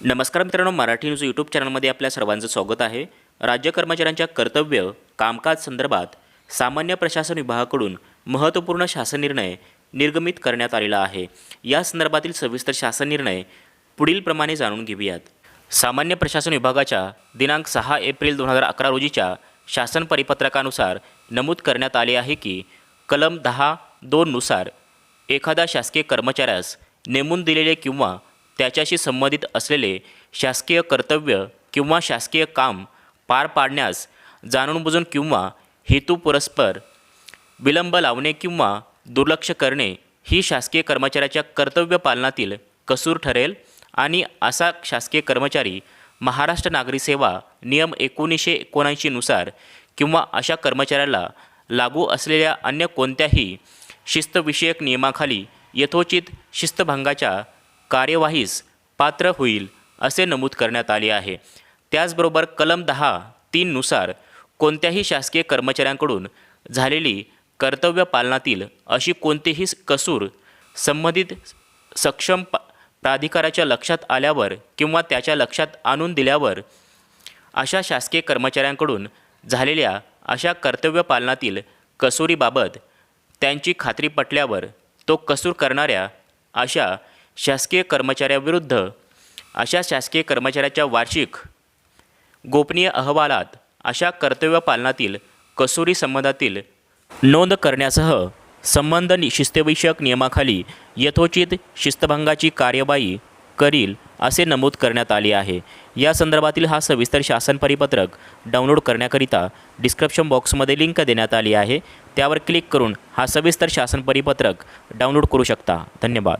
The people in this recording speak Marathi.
नमस्कार मित्रांनो मराठी न्यूज यूट्यूब चॅनलमध्ये आपल्या सर्वांचं स्वागत आहे. राज्य कर्मचाऱ्यांच्या कर्तव्य कामकाज संदर्भात सामान्य प्रशासन विभागाकडून महत्त्वपूर्ण शासन निर्णय निर्गमित करण्यात आलेला आहे. या संदर्भातील सविस्तर शासन निर्णय पुढीलप्रमाणे जाणून घेऊयात. सामान्य प्रशासन विभागाच्या दिनांक सहा एप्रिल दोन हजार अकरा रोजीच्या शासन परिपत्रकानुसार नमूद करण्यात आले आहे की कलम दहा दोननुसार एखादा शासकीय कर्मचाऱ्यास नेमून दिलेले किंवा त्याच्याशी संबंधित असलेले शासकीय कर्तव्य किंवा शासकीय काम पार पाडण्यास जाणूनबुजून किंवा हेतुपुरस्पर विलंब लावणे किंवा दुर्लक्ष करणे ही शासकीय कर्मचाऱ्याच्या कर्तव्य पालनातील कसूर ठरेल आणि असा शासकीय कर्मचारी महाराष्ट्र नागरी सेवा नियम एकोणीसशे एकोणऐंशीनुसार किंवा अशा कर्मचाऱ्याला लागू असलेल्या अन्य कोणत्याही शिस्तविषयक नियमाखाली यथोचित शिस्तभंगाच्या कार्यवाहीस पात्र होईल असे नमूद करण्यात आले आहे. त्याचबरोबर कलम दहा तीननुसार कोणत्याही शासकीय कर्मचाऱ्यांकडून झालेली कर्तव्य पालनातील अशी कोणतीही कसूर संबंधित सक्षम पा प्राधिकाराच्या लक्षात आल्यावर किंवा त्याच्या लक्षात आणून दिल्यावर अशा शासकीय कर्मचाऱ्यांकडून झालेल्या अशा कर्तव्य पालनातील कसुरीबाबत त्यांची खात्री पटल्यावर तो कसूर करणाऱ्या अशा शासकीय कर्मचाऱ्याविरुद्ध. अशा शासकीय कर्मचाऱ्याच्या वार्षिक गोपनीय अहवालात अशा कर्तव्य पालनातील कसुरी संबंधातील नोंद करण्यासह संबंध नि- शिस्तविषयक नियमाखाली यथोचित शिस्तभंगाची कार्यवाही करील असे नमूद करण्यात आले आहे. या संदर्भातील हा सविस्तर शासन परिपत्रक डाउनलोड करण्याकरिता डिस्क्रिप्शन बॉक्समध्ये लिंक देण्यात आली आहे. त्यावर क्लिक करून हा सविस्तर शासन परिपत्रक डाउनलोड करू शकता. धन्यवाद.